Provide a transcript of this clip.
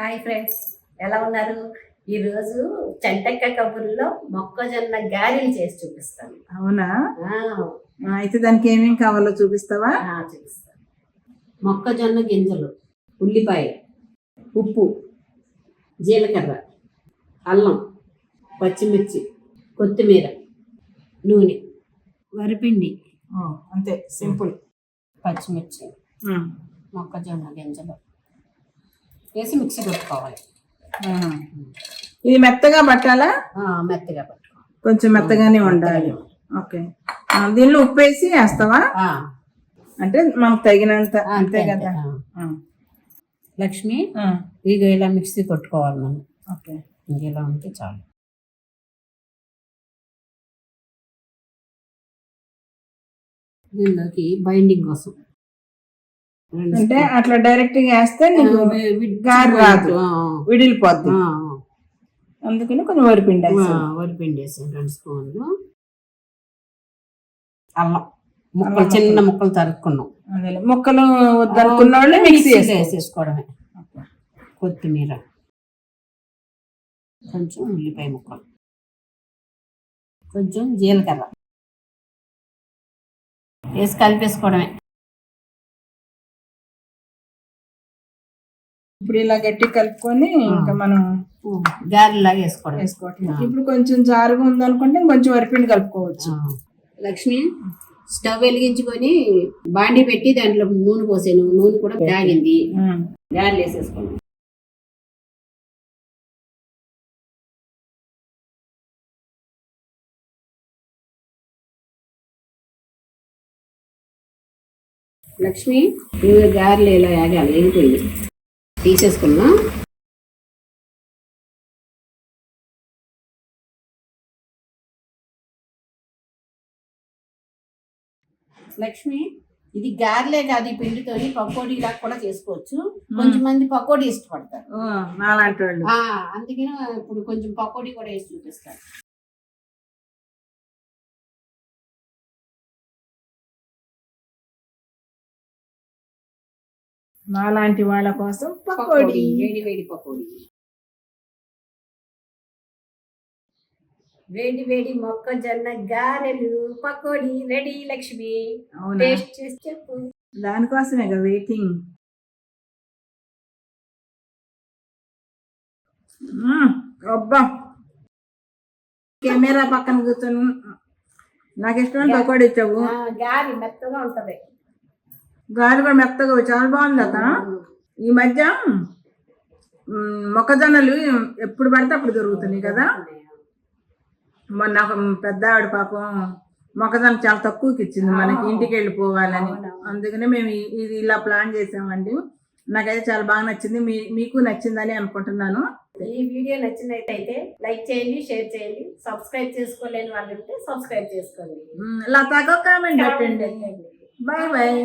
Hi friends ఎలా ఉన్నారు? ఈరోజు చెంటక్క కబుర్లో మొక్కజొన్న గారెలు చేసి చూపిస్తాను. అవునా? అయితే దానికి ఏమేం కావాలో చూపిస్తావా? చూపిస్తాను. మొక్కజొన్న గింజలు ఉల్లిపాయ ఉప్పు జీలకర్ర అల్లం పచ్చిమిర్చి కొత్తిమీర నూనె వరిపిండి. అంతే సింపుల్. పచ్చిమిర్చి మొక్కజొన్న గింజలు. వేసి మిక్సీ కొట్టుకోవాలి ఆ. ఇది మెత్తగా పట్టాలా? మెత్తగా పట్టుకోవాలి. కొంచెం మెత్తగానే ఉండాలి. ఓకే. దీనిలో ఉప్పు వేసి వేస్తావా? అంటే మనకు తగినంత. అంతే కదా? లక్ష్మి ఇక ఇలా మిక్సీ కొట్టుకోవాలి మనం. ఓకే. ఇలా ఉంటే చాలు. దీనిలోకి బైండింగ్ కోసం. అంటే. అట్లా డైరెక్ట్ వేస్తే నీకు గారి రాదు. విడిలిపోద్ది. అందుకని కొంచెం వరిపిండి. వరిపిండి వేసాను రెండు స్పూన్లు. అల్లం. ముక్కలు చిన్న ముక్కలు. తరుక్కున్నాం. ముక్కలు వద్దనుకున్న వాళ్ళు మిక్సీ వేసేసుకోవడమే. కొత్తిమీర. కొంచెం ఉల్లిపాయ ముక్కలు. కొంచెం జీలకర్ర. వేసి కలిపేసుకోవడమే. ఇప్పుడు ఇలా గట్టి కలుపుకొని ఇంకా మనం గారెలాగా వేసుకోవడం. వేసుకోవట్లేదు ఇప్పుడు కొంచెం జారుగా ఉందనుకుంటే ఇంకొంచెం వరిపిండి కలుపుకోవచ్చు. లక్ష్మి స్టవ్ వెలిగించుకొని బాండి పెట్టి దాంట్లో నూనె పోసాను. నూనె కూడా తాగింది. గారెలు వేసేసుకోండి లక్ష్మి ఇవి గారెలు ఇలా వేగాలి వేగిపోయింది తీసేసుకున్నా లక్ష్మి ఇది గారెలే కాదు ఈ పిండితోని పకోడీ లాగా కూడా చేసుకోవచ్చు. కొంచెం మంది పకోడీ ఇష్టపడతారు. అందుకనే ఇప్పుడు కొంచెం పకోడీ కూడా వేసి చూపిస్తాను. నాలాంటి వాళ్ళ కోసం పకోడీ. వేడి వేడి పకోడీ. వేడి వేడి మొక్కజొన్న గారెలు పకోడీ రెడీ లక్ష్మి. టేస్ట్ చేసి చెప్పు. దానికోసమే వెయిటింగ్. అబ్బా. కెమెరా పక్కన కూర్చొని నాకు ఇష్టమైన పకోడీ ఇచ్చావు. గారె మెత్తగా ఉంటది. గాలి కూడా మెత్తగా చాలా బాగుంది అత ఈ మధ్య మొక్కజొన్నలు ఎప్పుడు పడితే అప్పుడు దొరుకుతున్నాయి కదా. మొన్న ఒక పెద్ద ఆవిడ పాపం మొక్కజొన్న చాలా తక్కువకి ఇచ్చింది మనకి ఇంటికి వెళ్ళిపోవాలని. అందుకనే మేము ఇది ఇలా ప్లాన్ చేసామండి. నాకైతే చాలా బాగా నచ్చింది. మీ మీకు నచ్చిందని అనుకుంటున్నాను. ఈ వీడియో నచ్చినట్టయితే లైక్ చేయండి షేర్ చేయండి సబ్స్క్రైబ్ చేసుకోలేని వాళ్ళు ఉంటే సబ్స్క్రైబ్ చేసుకోండి. లతాగా కామెంట్ పెట్టండి బాయ్ బాయ్